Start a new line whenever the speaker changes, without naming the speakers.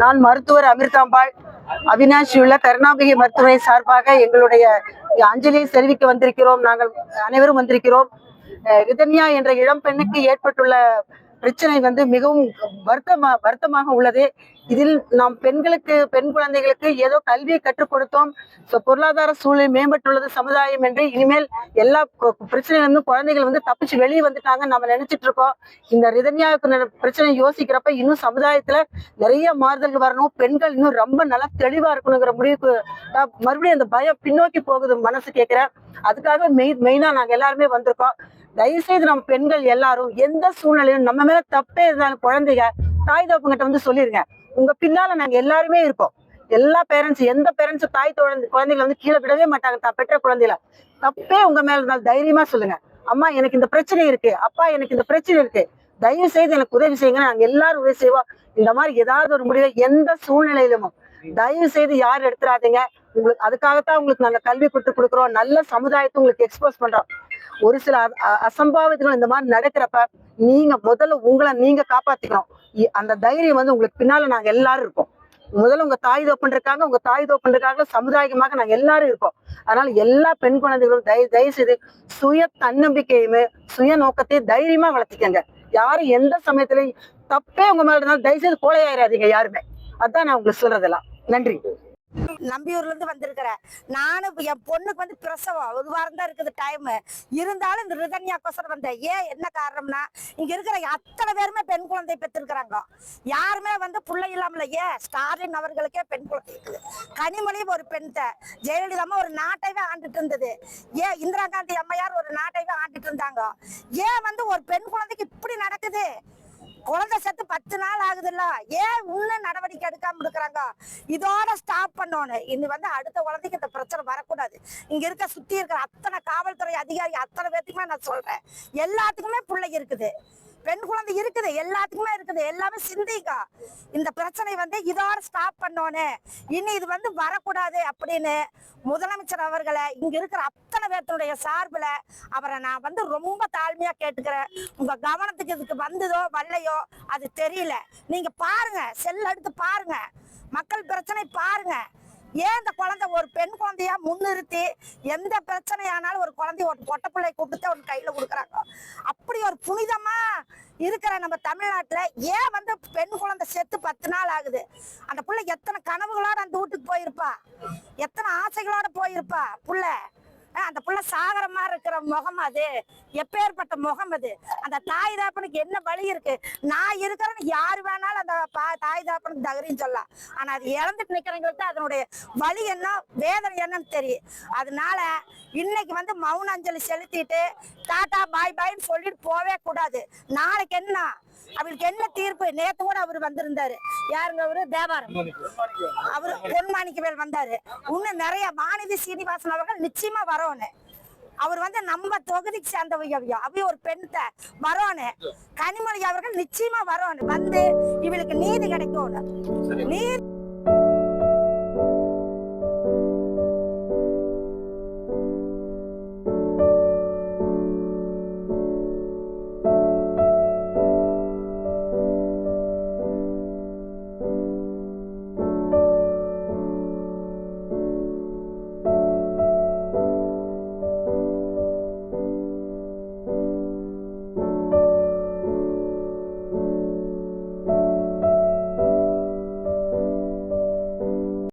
நான் மருத்துவர் அமிர்தாம்பாள். அவினாஷி உள்ள கருணாம்பிகை மருத்துவமனை சார்பாக எங்களுடைய அஞ்சலியை தெரிவிக்க வந்திருக்கிறோம். நாங்கள் அனைவரும் வந்திருக்கிறோம். அஹ் ரிதன்யா என்ற இளம் பெண்ணுக்கு ஏற்பட்டுள்ள பிரச்சனை வந்து மிகவும் வருத்தமா வருத்தமாக உள்ளது. இதில் நாம் பெண்களுக்கு பெண் குழந்தைகளுக்கு ஏதோ கல்வியை கற்றுக் கொடுத்தோம். பொருளாதார சூழ்நிலை மேம்பட்டுள்ளது சமுதாயம் என்று இனிமேல் எல்லா பிரச்சனைகளும் குழந்தைகள் வந்து தப்பிச்சு வெளியே வந்துட்டாங்க நம்ம நினைச்சிட்டு இருக்கோம். இந்த ரிதன்யாவுக்கு பிரச்சனை யோசிக்கிறப்ப இன்னும் சமுதாயத்துல நிறைய மாறுதல் வரணும். பெண்கள் இன்னும் ரொம்ப நல்லா தெளிவா இருக்கணுங்கிற முடிவுக்கு மறுபடியும் அந்த பயம் பின்னோக்கி போகுது மனசு கேட்கிறேன். அதுக்காக மெயின் மெயினா நாங்க எல்லாருமே வந்திருக்கோம். தயவு செய்து நம்ம பெண்கள் எல்லாரும் எந்த சூழ்நிலையும் நம்ம மேல தப்பே இருந்தாலும் குழந்தைங்க தாய் தோப்புங்கிட்ட வந்து சொல்லிருங்க. உங்க பின்னால நாங்க எல்லாருமே இருக்கோம். எல்லா பேரண்ட்ஸ் எந்த பேரண்ட்ஸும் தாய் குழந்தை குழந்தைகளை வந்து கீழே விடவே மாட்டாங்க. தான் பெற்ற குழந்தைகள. தப்பே உங்க மேல இருந்தாலும் தைரியமா சொல்லுங்க. அம்மா எனக்கு இந்த பிரச்சனை இருக்கு. அப்பா எனக்கு இந்த பிரச்சனை இருக்கு. தயவு செய்து எனக்கு உதவி செய்யுங்க. நாங்க எல்லாரும் உதவி செய்வோம். இந்த மாதிரி ஏதாவது ஒரு முடிவை எந்த சூழ்நிலையிலும் தயவு செய்து யாரும் எடுத்துறாதீங்க உங்களுக்கு அதுக்காகத்தான் உங்களுக்கு நாங்க கல்வி கொடுத்து கொடுக்குறோம். நல்ல சமுதாயத்தை உங்களுக்கு எக்ஸ்போஸ் பண்றோம். ஒரு சில அசம்பாவிதங்கள் இந்த மாதிரி நடக்கிறப்ப நீங்க முதல்ல உங்களை நீங்க காப்பாத்திக்கணும். அந்த தைரியம் வந்து உங்களுக்கு பின்னால நாங்க எல்லாரும் இருக்கோம் முதல்ல உங்க தாய் தோப்பன் இருக்காங்க உங்க தாய் தோப்பன் இருக்காங்க சமுதாயமாக நாங்க எல்லாரும் இருக்கோம் அதனால எல்லா பெண் குழந்தைகளும் தய தயவு செய்து சுய தன்னம்பிக்கையுமே சுய நோக்கத்தையும் தைரியமா வளர்த்திக்கங்க. யாரும் எந்த சமயத்திலையும் தப்பே உங்க மேல இருந்தாலும் தயவு செய்து கோழையாயிராதீங்க யாருமே. அதான் நான் உங்களுக்கு சொல்றதெல்லாம். நன்றி.
நம்பியூர்ல இருந்து வந்திருக்கிறேன் நானும் என் பொண்ணுக்கு வந்து பிரசவம். ஒரு வாரம் தான் இருக்குது டைம் இருந்தாலும் இந்த ரிதன்யாக்கோசரம் வந்தேன் ஏன் என்ன காரணம்னா இங்க இருக்கிற அத்தனை பேருமே பெண் குழந்தை பெற்றிருக்கிறாங்க. யாருமே வந்து பிள்ளை இல்லாமல. ஏன்? ஸ்டாலின் அவர்களுக்கே பெண் குழந்தை இருக்குது கனிமொழியும் ஒரு பெண் தான் ஜெயலலிதா அம்மா ஒரு நாட்டைவே ஆண்டுட்டு இருந்தது. ஏன்? இந்திரா காந்தி அம்மையார் ஒரு நாட்டைவே ஆண்டுட்டு இருந்தாங்க. ஏன் வந்து ஒரு பெண் குழந்தைக்கு இப்படி நடக்குது? குழந்தை செத்து பத்து நாள் ஆகுதுல்ல? ஏன் உள்ள நடவடிக்கை எடுக்காம இருக்கிறாங்க? இதோட ஸ்டாப் பண்ணணும் இது வந்து அடுத்த குழந்தைக்கு இந்த பிரச்சனை வரக்கூடாது. இங்க இருக்க சுத்தி இருக்கிற அத்தனை காவல்துறை அதிகாரி அத்தனை பேர்த்துக்குமே நான் சொல்றேன். எல்லாத்துக்குமே பிள்ளை இருக்குது. பெண் குழந்தை இருக்குது எல்லாத்துக்குமே இருக்குது எல்லாமே சிந்திக்கா இந்த பிரச்சனை வந்து இதோட ஸ்டாப் பண்ணோன்னு இனி இது வந்து வரக்கூடாது அப்படின்னு முதலமைச்சர் அவர்களை இங்க இருக்கிற அத்தனை பேர்த்தனுடைய சார்பில் அவரை நான் வந்து ரொம்ப தாழ்மையா கேட்டுக்கிறேன். உங்க கவனத்துக்கு இதுக்கு வந்ததோ வரலையோ அது தெரியல. நீங்க பாருங்க செல் எடுத்து பாருங்க. மக்கள் பிரச்சனை பாருங்க. ஏன் இந்த குழந்தை ஒரு பெண் குழந்தையா முன்னிறுத்தி எந்த பிரச்சனையானாலும் ஒரு குழந்தைய ஒரு பொட்ட பிள்ளை கூப்பிட்டு அவன் கையில கொடுக்குறாங்க? அப்படி ஒரு புனிதமா இருக்கிற நம்ம தமிழ்நாட்டுல ஏன் வந்து பெண் குழந்தை செத்து பத்து நாள் ஆகுது? அந்த பிள்ளை எத்தனை கனவுகளோட அந்த வீட்டுக்கு போயிருப்பா? எத்தனை ஆசைகளோட போயிருப்பா? புள்ள அந்த புள்ள சாகர மாதிரி இருக்கிற முகம் அது. எப்பேற்பட்ட முகம் அது. அந்த தாய் தாப்பனுக்கு என்ன வழி இருக்கு? நான் இருக்கிறேன்னு யாரு வேணாலும் அந்த பா- தாய் தாப்பனுக்கு தகரின்னு சொல்லலாம். ஆனா அது இறந்துட்டு நிக்கிறவங்களுக்கு அதனுடைய வழி என்ன வேதனை என்னன்னு தெரியும். அதனால இன்னைக்கு வந்து மௌன அஞ்சலி செலுத்திட்டு டாட்டா பாய் பாய்ன்னு சொல்லிட்டு போவே கூடாது. நாளைக்கு என்ன? அவருக்கு என்ன தீர்ப்பு? நேத்து கூட அவர் வந்திருந்தாரு. யாருங்க அவரு? தேவாரம். அவரு பொன்மாணிக்கவேல் வந்தாரு. இன்னும் நிறைய மாணவி சீனிவாசன் அவர்கள் நிச்சயமா வரணும் அவர் வந்து நம்ம தொகுதிக்கு சேர்ந்தவங்க அவைய. ஒரு பெண்த வரணும் கனிமொழி அவர்கள் நிச்சயமா வரணும் வந்து இவளுக்கு நீதி கிடைக்கும் நீதி